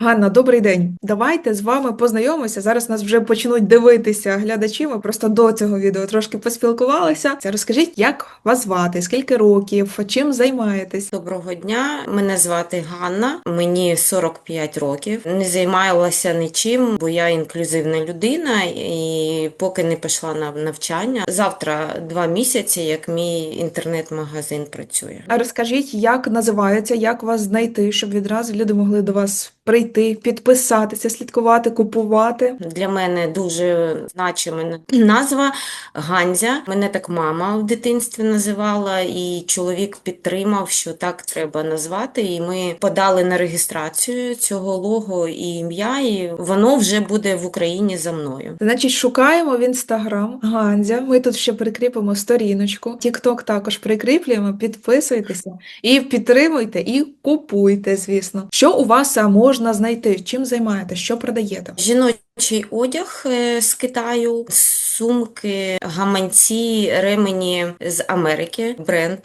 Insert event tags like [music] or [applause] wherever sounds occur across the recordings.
Ганна, добрий день. Давайте з вами познайомимося. Зараз нас вже почнуть дивитися глядачі. Ми просто до цього відео трошки поспілкувалися. Це розкажіть, як вас звати, скільки років, чим займаєтесь? Доброго дня, мене звати Ганна, мені 45 років. Не займалася нічим, бо я інклюзивна людина і поки не пішла на навчання. Завтра два місяці, як мій інтернет-магазин працює. А розкажіть, як називається, як вас знайти, щоб відразу люди могли до вас прийти, підписатися, слідкувати, купувати. Для мене дуже значима назва Ганзя. Мене так мама в дитинстві називала, і чоловік підтримав, що так треба назвати. І ми подали на реєстрацію цього лого і ім'я, і воно вже буде в Україні за мною. Значить, шукаємо в інстаграм Ганзя. Ми тут ще прикріпимо сторіночку. Тікток також прикріплюємо. Підписуйтеся і підтримуйте, і купуйте, звісно. Що у вас а, можна знайти? Чим займаєтесь? Що продаєте? Жіночий одяг е, з Китаю, сумки, гаманці, ремені з Америки. Бренд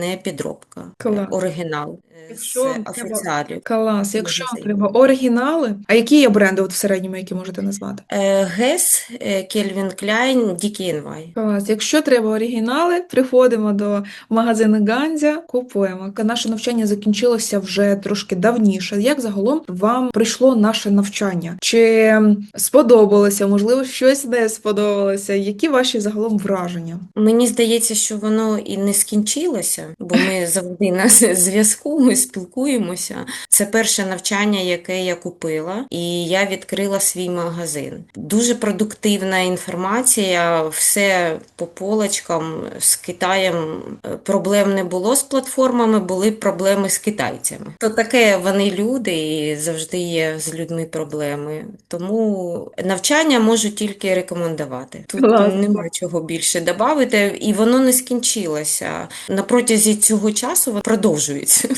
не підробка, Клас. оригінал е, Якщо треба- Клас. Якщо треба оригінали, а які є бренди от в середньому, які можете назвати? Е, Гес, Кельвін Кляйн, DKNY. Клас. Якщо треба оригінали, приходимо до магазину Ганзя, купуємо. Наше навчання закінчилося вже трошки давніше. Як загалом вам прийшло наше навчання? Чи сподобалося? Можливо, щось не сподобалося? Які ваші загалом враження? Мені здається, що воно і не скінчилося, бо ми [laughs] завжди на зв'язку, ми спілкуємося. Це перше навчання, яке я купила, і я відкрила свій магазин. Дуже продуктивна інформація, все по полочкам з Китаєм. е, Проблем не було з платформами, були проблеми з китайцями. То таке вони люди, і завжди є з людьми проблеми. Тому навчання можу тільки рекомендувати. Тут Клас. нема чого більше додати, і воно не скінчилося. На протязі цього часу воно продовжується.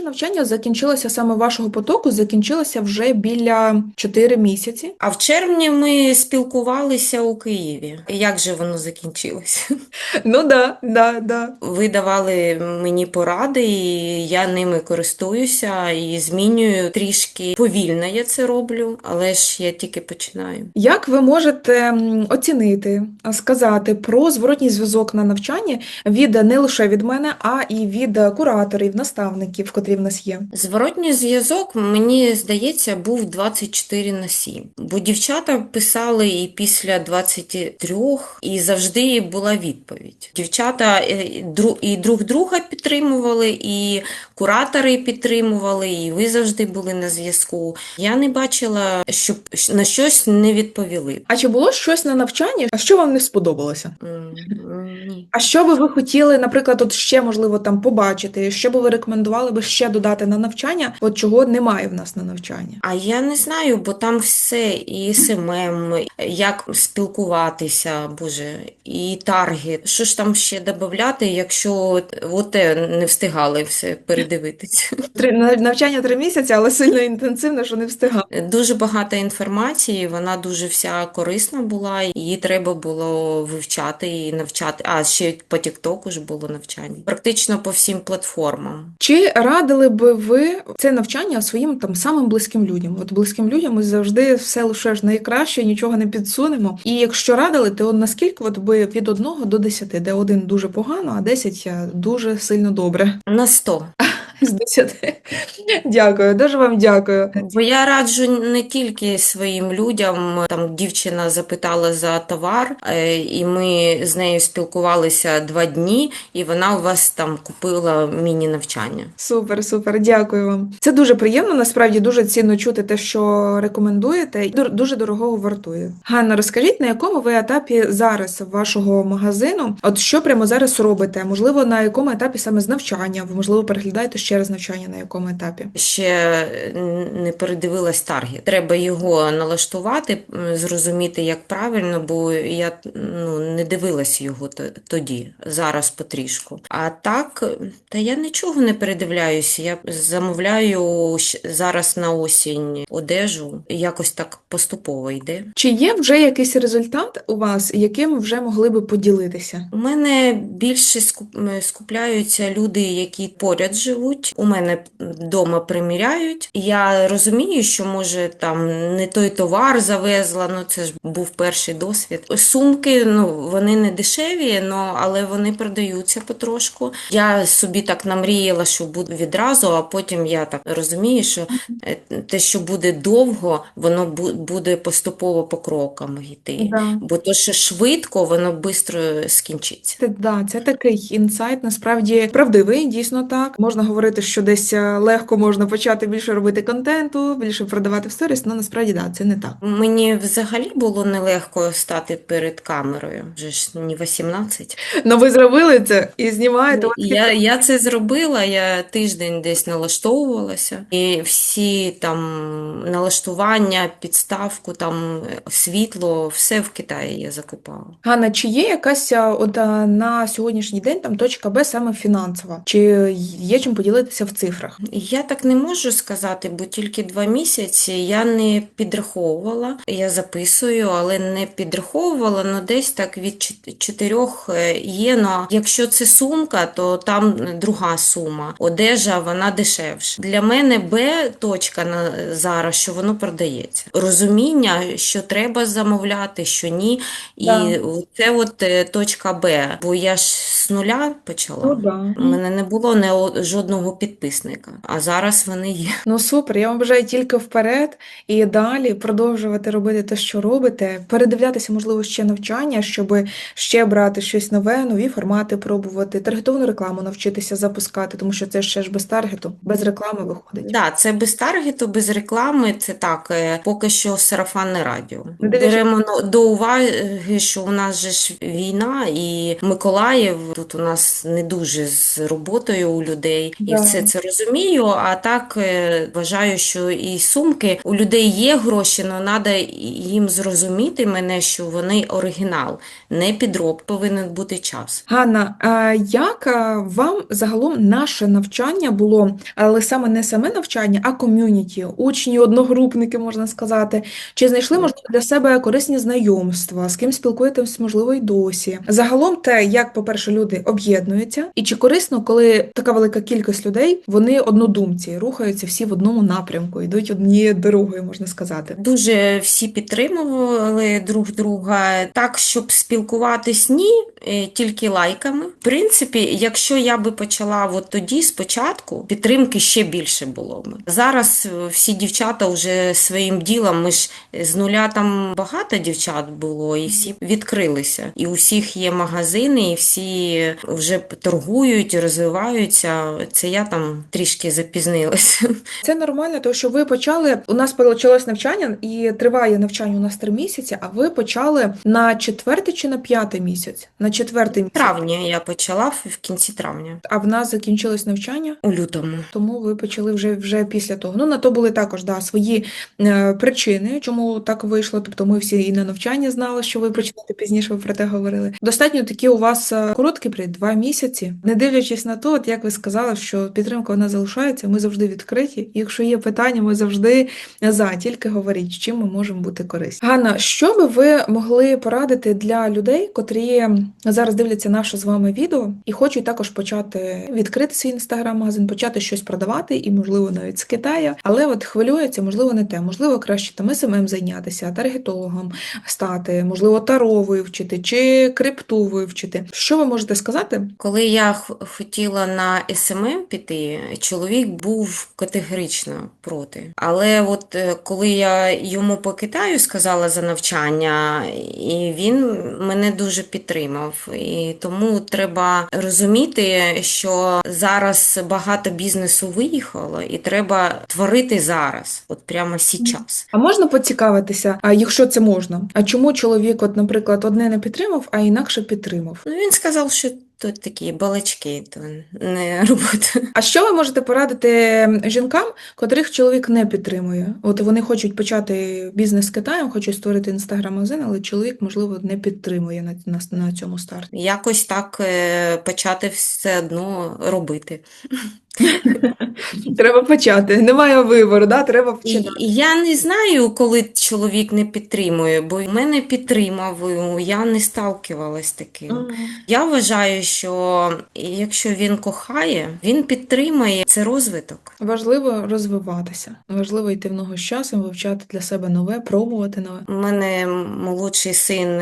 Навчання закінчилося саме вашого потоку, закінчилося вже біля 4 місяці. А в червні ми спілкувалися у Києві. Як же воно закінчилося? Ну да, да, да. Ви давали мені поради, і я ними користуюся і змінюю трішки повільно я це роблю, але ж я тільки починаю. Як ви можете оцінити, сказати про зворотній зв'язок на навчанні від не лише від мене, а і від кураторів, наставників, котрі в нас є? Зворотній зв'язок, мені здається, був 24 на 7. Бо дівчата писали і після 23, і завжди була відповідь. Дівчата е, і друг друга підтримували, і куратори підтримували, і ви завжди були на зв'язку. Я не бачила, щоб на щось не відповіли. А чи було щось на навчанні, а що вам не сподобалося? Ні. А що би ви хотіли, наприклад, от ще можливо там побачити? Що би ви рекомендували би ще додати на навчання, от чого немає в нас на навчанні? А я не знаю, бо там все, і СММ, як спілкуватися, боже, і таргет. Що ж там ще додати, якщо от- не встигали все передивитися. Три на- навчання три місяці, але сильно інтенсивно, що не встигав. Дуже багато інформації, вона дуже вся корисна була, її треба було вивчати і навчати. А ще по Тіктоку ж було навчання. Практично по всім платформам. Чи радили би ви це навчання своїм там самим близьким людям? От близьким людям ми завжди все лише ж найкраще, нічого не підсунемо. І якщо радили, то наскільки от би від 1 до 10, де один дуже погано, а 10 дуже сильно добре. На 100. З 10. Дякую, дуже вам дякую. Бо я раджу не тільки своїм людям. Там дівчина запитала за товар, е, і ми з нею спілкувалися два дні, і вона у вас там купила міні-навчання. Супер, супер, дякую вам. Це дуже приємно, насправді дуже цінно чути те, що рекомендуєте, і дуже дорогого вартує. Ганна, розкажіть, на якому ви етапі зараз вашого магазину? От що прямо зараз робите? Можливо, на якому етапі саме з навчання? Ви можливо переглядаєте ще раз навчання на якому етапі? Ще не передивилась таргет. Треба його налаштувати, зрозуміти, як правильно, бо я ну, не дивилась його тоді, зараз потрішку. А так, та я нічого не передивляюся. Я замовляю зараз на осінь одежу, якось так поступово йде. Чи є вже якийсь результат у вас, яким вже могли би поділитися? У мене більше скупляються люди, які поряд живуть. Продають. У мене вдома приміряють. Я розумію, що може там не той товар завезла. Ну це ж був перший досвід. Сумки, ну вони не дешеві, ну але вони продаються потрошку. Я собі так намріяла, що буде відразу, а потім я так розумію, що е, те, що буде довго, воно буде поступово по крокам йти. Да. Бо то, що швидко, воно швидко скінчиться. Це, да, це такий інсайт, насправді правдивий, дійсно так. Можна говорити, що десь е, легко можна почати більше робити контенту, більше продавати в сторіс, але насправді да, це не так. Мені взагалі було нелегко стати перед камерою, вже ж не 18. Ну ви зробили це і знімаєте. Я, я це зробила, я тиждень десь налаштовувалася, і всі там налаштування, підставку, там світло, все в Китаї я закупала. Ганна, чи є якась от на сьогоднішній день там точка Б саме фінансова? Чи є чим поділитися в цифрах? Я так не можу сказати, бо тільки два місяці я не підраховувала. Я записую, але не підраховувала, ну десь так від чот- чотирьох е, є. Но якщо це сумка, то там друга сума. Одежа вона дешевша. Для мене Б точка на зараз, що воно продається. Розуміння, що треба замовляти, що ні. І Да. це от е, точка Б. Бо я ж з нуля почала. да. У мене не було не о- жодного підписника, а зараз вони є. Ну супер, я вам бажаю тільки вперед і далі продовжувати робити те, що робите, передивлятися, можливо, ще навчання, щоб ще брати щось нове, нові формати пробувати, таргетовану рекламу навчитися запускати, тому що це ще ж без таргету, без реклами виходить. Да, це без таргету, без реклами. Це так, е, поки що сарафанне радіо. Беремо до уваги, що у нас же ж війна, і Миколаїв тут у нас не дуже з роботою у людей, і все це розумію. А так е, вважаю, що і сумки у людей є гроші, але треба їм зрозуміти мене, що вони оригінал, не підроб, повинен бути час. Ганна, а як вам загалом наше навчання було, але саме не саме навчання, а ком'юніті, учні, одногрупники, можна сказати? Чи знайшли, можливо, для себе корисні знайомства, з ким спілкуєтесь, можливо, й досі? Загалом те, як, по-перше, люди об'єднуються, і чи корисно, коли така велика кількість людей, вони однодумці, рухаються всі в одному напрямку, йдуть однією дорогою, можна сказати. Дуже всі підтримували друг друга. Так, щоб спілкуватись, ні, тільки лайками. В принципі, якщо я би почала от тоді, спочатку, підтримки ще більше було б. Зараз е, всі дівчата вже своїм ділом, ми ж з нуля там багато дівчат було, і всі відкрилися. І у всіх є магазини, і всі вже торгують, розвиваються. Це я там трішки запізнилася. [laughs] Це нормально, тому що ви почали. У нас почалось навчання, і триває навчання у нас три місяці. А ви почали на четвертий чи на п'ятий місяць? На четвертий місяць. травні я почала в кінці травня, А в нас закінчилось навчання, у лютому. тому ви почали вже, вже після того. Ну на то були також да, свої е, причини, чому так вийшло. Тобто ми всі і на навчанні знали, що ви почнете пізніше, ви про те говорили. Достатньо такі у вас е, короткий період, два місяці. Не дивлячись на то, от як ви сказали, що підтримка вона залишається, ми завжди відкриті. І якщо є питання, ми завжди за, тільки говоріть, чим ми можемо бути корисні. Ганна, що би ви могли порадити для людей, котрі зараз дивляться наше з вами відео і хочуть також почати відкрити свій інстаграм-магазин, почати щось продавати, і, можливо, навіть з Китаю, але от хвилюється, можливо, не те. Можливо, краще там СММ зайнятися, таргетологом стати, можливо, таро вивчити чи крипту вивчити. Що ви можете сказати? Коли я хотіла на СММ піти, чоловік був категорично проти. Але от е, коли я йому по Китаю сказала за навчання, і він мене дуже підтримав. І тому треба розуміти, що зараз багато бізнесу виїхало, і треба творити зараз, от прямо сейчас. А можна поцікавитися, а якщо це можна? А чому чоловік, от, наприклад, одне не підтримав, а інакше підтримав? Ну він сказав, що тут такі балачки, то не робота. А що ви можете порадити жінкам, котрих чоловік не підтримує? От вони хочуть почати бізнес з Китаєм, хочуть створити інстаграм-магазин, але чоловік, можливо, не підтримує на, на, на цьому старті. Якось так е, почати все одно робити. [laughs] Треба почати. Немає вибору, да? треба починати. і я не знаю, коли чоловік не підтримує, бо мене підтримав, я не сталкивалась з таким. Я вважаю, що якщо він кохає, він підтримує це розвиток. Важливо розвиватися. Важливо йти в ногу з часом, вивчати для себе нове, пробувати нове. У мене молодший син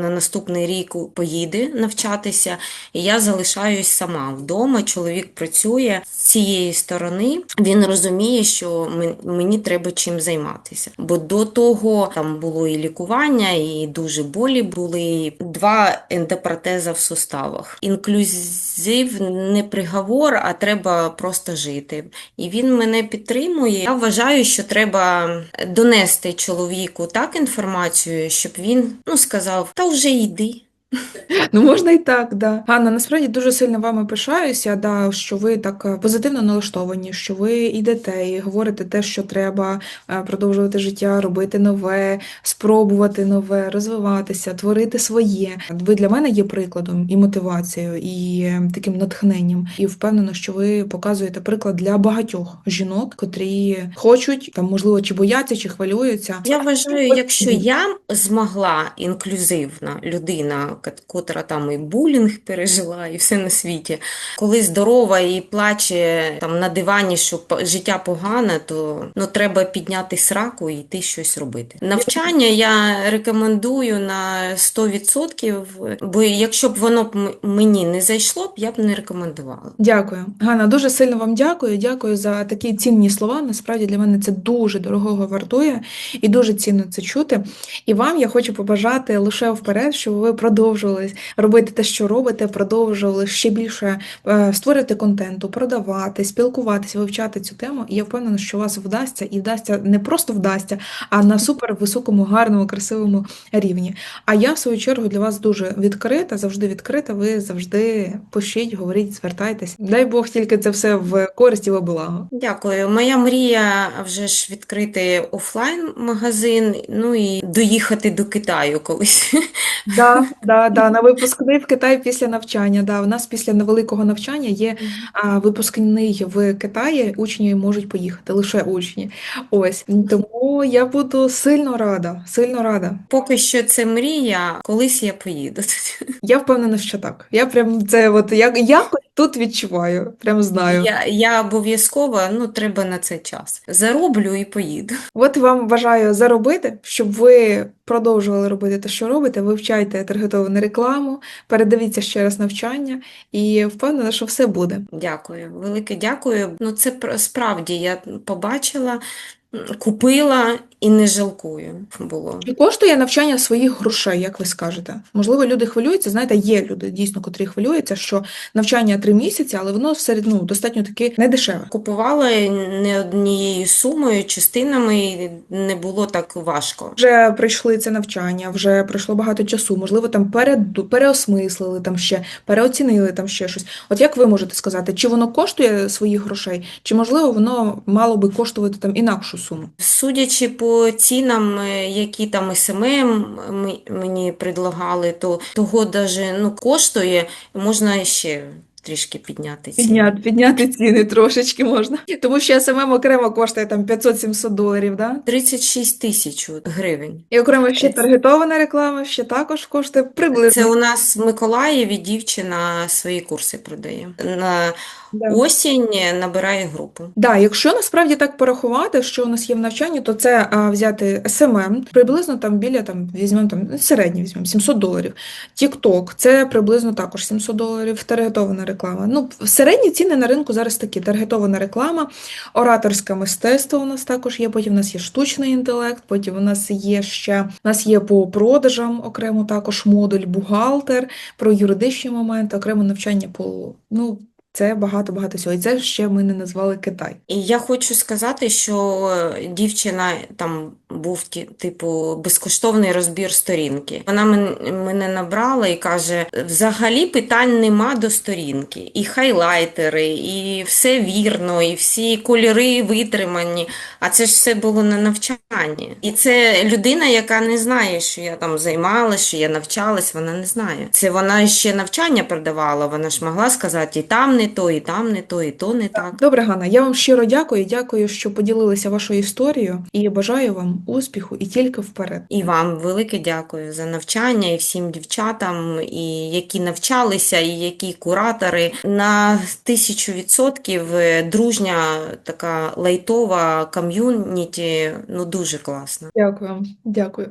на наступний рік поїде навчатися, і я залишаюсь сама вдома. Чоловік працює цієї сторони. Він розуміє, що мені треба чим займатися. Бо до того там було і лікування, і дуже болі були. Два ендопротеза в суставах. Інклюзив не приговор, а треба просто жити. І він мене підтримує. Я вважаю, що треба донести чоловіку так інформацію, щоб він ну, сказав: та вже йди. Ну, можна і так, да. Ганна, насправді дуже сильно вами пишаюся, да, що ви так е, позитивно налаштовані, що ви йдете і говорите те, що треба е, продовжувати життя, робити нове, спробувати нове, розвиватися, творити своє. Ви для мене є прикладом і мотивацією, і е, таким натхненням. І впевнена, що ви показуєте приклад для багатьох жінок, котрі хочуть, там, можливо, чи бояться, чи хвилюються. Я вважаю, якщо я змогла інклюзивна людина, котра там і булінг пережила, і все на світі, коли здорова і плаче там на дивані, що життя погане, то ну треба підняти сраку і йти щось робити. Навчання я рекомендую на 100%, бо якщо б воно б мені не зайшло б, я б не рекомендувала. Дякую, Ганна. Дуже сильно вам дякую. Дякую за такі цінні слова. Насправді для мене це дуже дорогого вартує і дуже цінно це чути. І вам я хочу побажати лише вперед, щоб ви продовжували робити те, що робите, продовжували ще більше е, створити контенту, продавати, спілкуватися, вивчати цю тему. І я впевнена, що у вас вдасться і вдасться не просто вдасться, а на супер високому, гарному, красивому рівні. А я, в свою чергу, для вас дуже відкрита, завжди відкрита. Ви завжди пишіть, говоріть, звертайтесь. Дай Бог тільки це все в користь і во благо. Дякую. Моя мрія вже ж відкрити офлайн-магазин, ну і доїхати до Китаю колись. Да, да, [laughs] да, на випускний в Китай після навчання. Да, у нас після невеликого навчання є а, випускний в Китаї. Учні можуть поїхати, лише учні. Ось тому я буду сильно рада, сильно рада. Поки що це мрія, колись я поїду. [laughs] Я впевнена, що так. Я прям це от я якось тут відчуваю, прям знаю. Я, я обов'язково, ну, треба на це час. Зароблю і поїду. От вам бажаю заробити, щоб ви продовжували робити те, що робите. Вивчайте таргетовану рекламу, передивіться ще раз навчання і впевнена, що все буде. Дякую, велике дякую. Ну, це справді я побачила, купила і не жалкую було. Чи коштує навчання своїх грошей, як ви скажете? Можливо, люди хвилюються. Знаєте, є люди дійсно, котрі хвилюються, що навчання три місяці, але воно все ну, достатньо таки недешеве. Купувала не однією сумою, частинами, і не було так важко. Вже прийшли це навчання, вже пройшло багато часу. Можливо, там перед, переосмислили там ще, переоцінили там ще щось. От як ви можете сказати, чи воно коштує своїх грошей, чи можливо воно мало би коштувати там інакшу суму? Судячи по цінам, е, які там СММ мені предлагали, то того даже ну, коштує, можна ще трішки підняти ціну. Підняти, підняти ціни трошечки можна. Тому що СММ окремо коштує там 500-700 доларів, да? 36 тисяч гривень. І окремо ще Це- таргетована реклама, ще також коштує приблизно. Це у нас в Миколаєві дівчина свої курси продає. На Да. осінь набирає групу. Да, якщо насправді так порахувати, що у нас є в навчанні, то це а, взяти SMM, приблизно там біля там візьмемо там середній візьмемо 700 доларів. TikTok – це приблизно також 700 доларів. Таргетована реклама. Ну, середні ціни на ринку зараз такі: таргетована реклама, ораторське мистецтво у нас також є. Потім у нас є штучний інтелект. Потім у нас є ще у нас є по продажам окремо також модуль бухгалтер, про юридичні моменти, окремо навчання по ну. Це багато-багато всього. І це ще ми не назвали Китай. І я хочу сказати, що дівчина там був ті- типу безкоштовний розбір сторінки. Вона мен- мене набрала і каже: взагалі питань нема до сторінки, і хайлайтери, і все вірно, і всі кольори витримані. А це ж все було на навчанні. І це людина, яка не знає, що я там займалася, що я навчалась, вона не знає. Це вона ще навчання продавала. Вона ж могла сказати, і там не то, і там не то, і то не так. Добре, Ганна, я вам щиро дякую. Дякую, що поділилися вашою історією і бажаю вам успіху і тільки вперед. І вам велике дякую за навчання, і всім дівчатам, і які навчалися, і які куратори. На тисячу відсотків е, дружня така лайтова ком'юніті, ну дуже класна. Дякую, дякую.